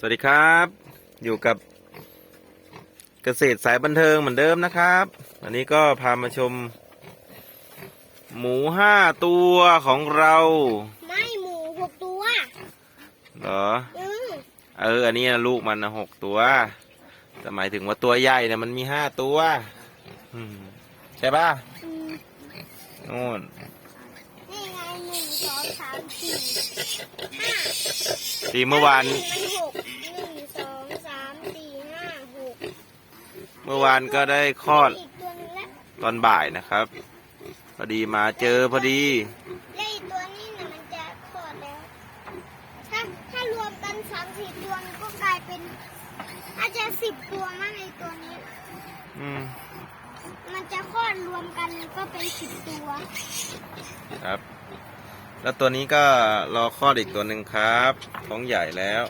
สวัสดีครับ อยู่กับเกษตรสายบันเทิงเหมือนเดิมนะครับวันนี้ก็พามาชม หมูห้าตัวของเราไม่หมูหกตัวเหรออืมเอออันนี้นะลูกมันนะหกตัวแต่หมายถึงว่าตัวใหญ่เนี่ยมันมีห้าตัวอืมใช่ป่ะอืมนู่นนี่ไงหนึ่ง สองสามสี่ห้าทีเมื่อวานมันหกหนึ่งสองสามสี่ห้าหกเมื่อวานก็ได้คลอดอีกตัวนึงแล้วตอนบ่ายนะครับ พอดีมาเจอพอดี และอีกตัวนี้น่ะมันจะคลอดแล้ว ถ้าถ้ารวมกันสามสี่ตัวมันก็กลายเป็นอาจจะสิบตัวมั้งไอตัวนี้ อืมมันจะคลอดรวมกันก็เป็นสิบตัว ครับ แล้วตัวนี้ก็รอคลอดอีกตัวหนึ่งครับ ท้องใหญ่แล้ว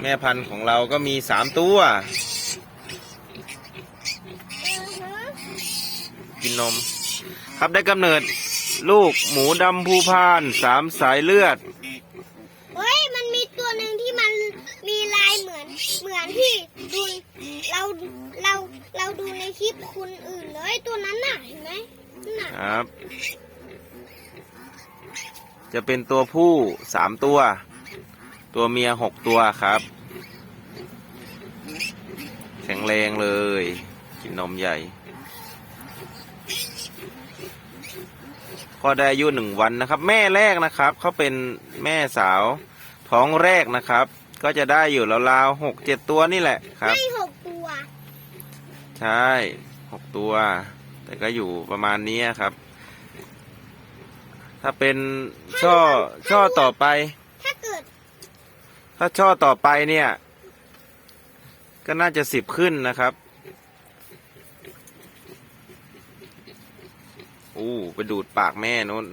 แม่พันธุ์ของเราก็มีสามตัวอือฮึกินนม ครับได้กำเนิดลูกหมูดำภูพานสามสายเลือด เฮ้ย มันมีตัวหนึ่งที่มันมีลายเหมือน เหมือนที่ดูเราเราเราดูในคลิปคุณอื่นเลยตัวนั้นน่ะเห็นไหมนั่นน่ะ ครับ จะเป็นตัวผู้สามตัว ตัวเมียหกตัวครับ แข็งแรงเลย กินนมใหญ่ก็ได้อายุหนึ่งวันนะครับ แม่แรกนะครับเขาเป็นแม่สาวท้องแรกนะครับ ก็จะได้อยู่ราวๆหกเจ็ดตัวนี่แหละครับไม่หกตัว ใช่หกตัว แต่ก็อยู่ประมาณนี้ครับ ถ้าเป็นช่อช่อต่อไป ถ้าเกิด ถ้าช่อต่อไปเนี่ย ก็น่าจะสิบขึ้นนะครับอู้ไปดูดปากแม่นู้น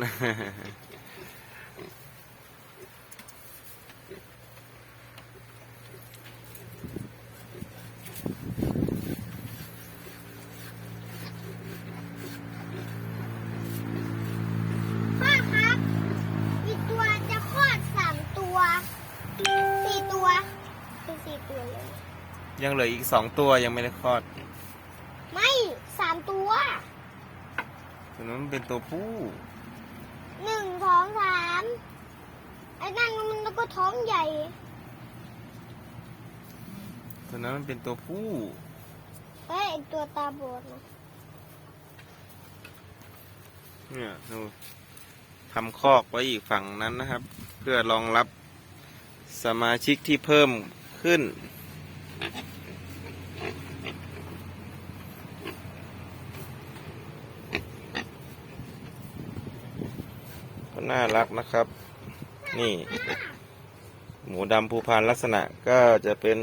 พ่อครับ อีกตัวจะคลอดสามตัวสี่ตัวเป็นสี่ตัวเลย ยังเหลืออีกสองตัวยังไม่ได้คลอดไม่สามตัวตัวนั้นมันเป็นตัวผู้หนึ่งสองสามไอ้นั่นมันก็ท้องใหญ่ ตัวนั้นมันเป็นตัวผู้เฮ้ยไอ้ตัวตาบอดนะเนี่ยดูทำคอกไว้อีกฝั่งนั้นนะครับ เพื่อรองรับสมาชิกที่เพิ่มขึ้น น่ารักนะครับ นี่ หมูดำภูพานลักษณะก็จะเป็น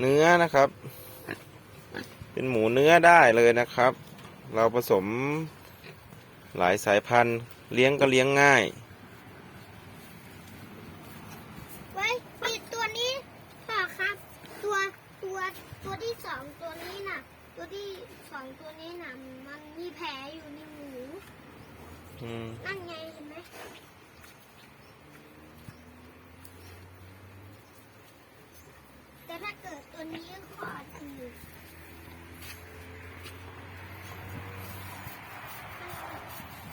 เนื้อนะครับ เป็นหมูเนื้อได้เลยนะครับ เราผสมหลายสายพันธุ์ เลี้ยงก็เลี้ยงง่ายไว้ปิดตัวนี้พ่อครับ ตัวตัวตัวที่สองตัวนี้น่ะ ตัวที่สองตัวนี้น่ะ มันมีแผลอยู่ในหมูอืม นั่นไงเห็นไหมแต่ถ้าเกิดตัวนี้คลอดคือ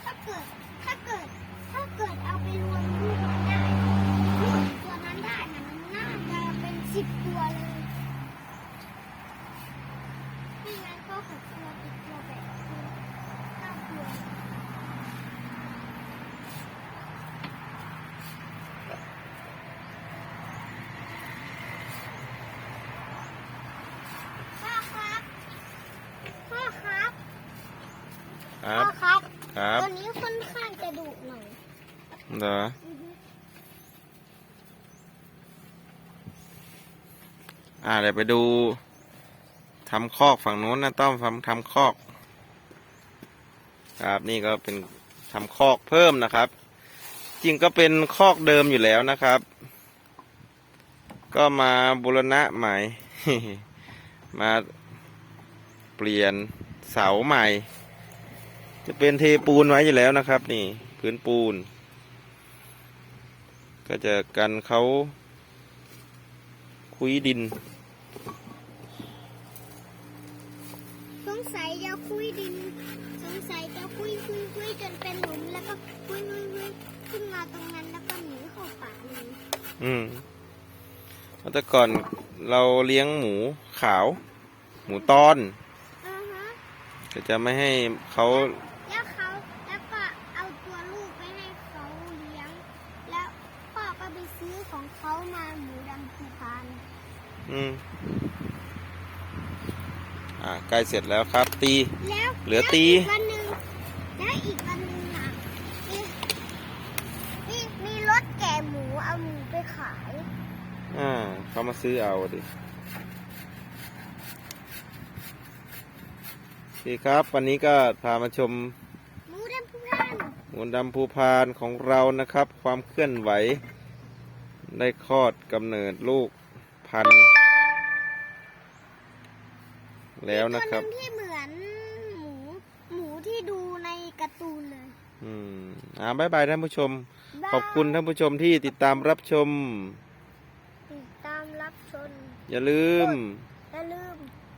ถ้าเกิดถ้าเกิดถ้าเกิดเอาไปรวมลูกมันได้ลูกตัวนั้นได้นะมันน่าจะเป็นสิบตัวเลยไม่งั้นก็หกตัวติดตัวแบบคือเก้าตัว พ่อครับ พ่อครับ ครั พ่ บ อครับ ครับ ตัวนี้ค่อนข้างจะดุหน่อย เหรออือฮึอ่าเดี๋ยวไปดูทำคอกฝั่งนู้นนะต้อมทำทำคอก ครับนี่ก็เป็นทำคอกเพิ่มนะครับ จริงก็เป็นคอกเดิมอยู่แล้วนะครับ ก็มาบูรณะใหม่ มาเปลี่ยนเสาใหม่ จะเป็นเทปูนไว้อยู่แล้วนะครับ นี่ พื้นปูน ก็จะกันเขาคุยดิน สงสัยจะคุยดิน สงสัยจะคุยคุยคุยจนเป็นหลุมแล้วก็คุยคุยคุยขึ้นมาตรงนั้นแล้วก็หนีเข้าป่าเลยอืมเพราะแต่ก่อนเราเลี้ยงหมูขาว หมูตอนอ่าฮะก็จะไม่ให้เขาแล้วเขาแล้วก็เอาตัวลูกไปให้เขาเลี้ยง แล้วพ่อก็ไป ซื้อของเขามาหมูดำภูพานอืม อ่าใกล้เสร็จแล้วครับ ตี แล้วเหลือตี แล้วกวันหนึ่งแล้วอีกวันหนึ่งอะมีมีมีรถแก่หมูเอาหมูไปขายอ่าเขามาซื้อเอาดิโอเคครับ วันนี้ก็พามาชมหมูดำภูพานหมูดำภูพานของเรานะครับ ความเคลื่อนไหว ได้คลอดกำเนิดลูกพันธุ์แล้วนะครับ มีตัวหงที่เหมือนหมูหมูที่ดูในการ์ตูนเลย อืมอ่าบายบายท่านผู้ชมบ้าขอบคุณท่านผู้ชมที่ติดตามรับชม ติดตามรับชม อย่าลืม อย่าลืม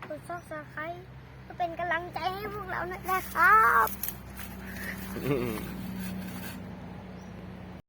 กดซับสไครต์เพื่อเป็นกำลังใจให้พวกเรานะครับอืม